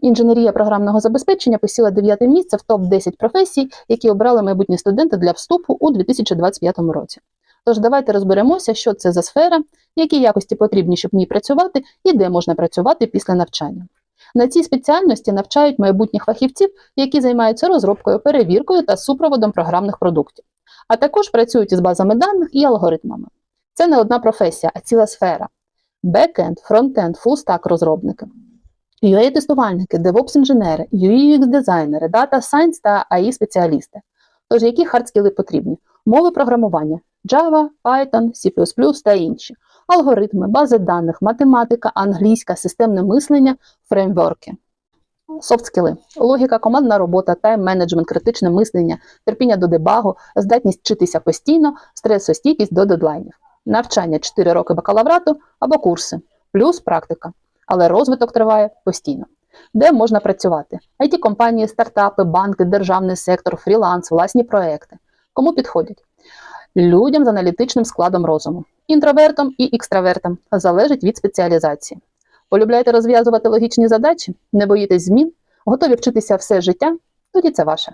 Інженерія програмного забезпечення посіла дев'яте місце в топ-10 професій, які обрали майбутні студенти для вступу у 2025 році. Тож давайте розберемося, що це за сфера, які якості потрібні, щоб в ній працювати, і де можна працювати після навчання. На цій спеціальності навчають майбутніх фахівців, які займаються розробкою, перевіркою та супроводом програмних продуктів, а також працюють із базами даних і алгоритмами. Це не одна професія, а ціла сфера: бекенд, фронтенд, фулстак розробники. UA-тестувальники, DevOps-інженери, UX-дизайнери, Data Science та AI-спеціалісти. Тож, які хардскіли потрібні? Мови програмування Java, Python, C++ та інші, алгоритми, бази даних, математика, англійська, системне мислення, фреймворки. Софт-скіли – логіка, командна робота, тайм-менеджмент, критичне мислення, терпіння до дебагу, здатність вчитися постійно, стресостійкість до дедлайнів. Навчання 4 роки бакалаврату або курси, плюс практика. Але розвиток триває постійно. Де можна працювати? it компанії, стартапи, банки, державний сектор, фріланс, власні проекти. Кому підходять? Людям з аналітичним складом розуму, інтровертам і екстравертам залежить від спеціалізації. Полюбляєте розв'язувати логічні задачі, не боїтесь змін, готові вчитися все життя? Тоді це ваше.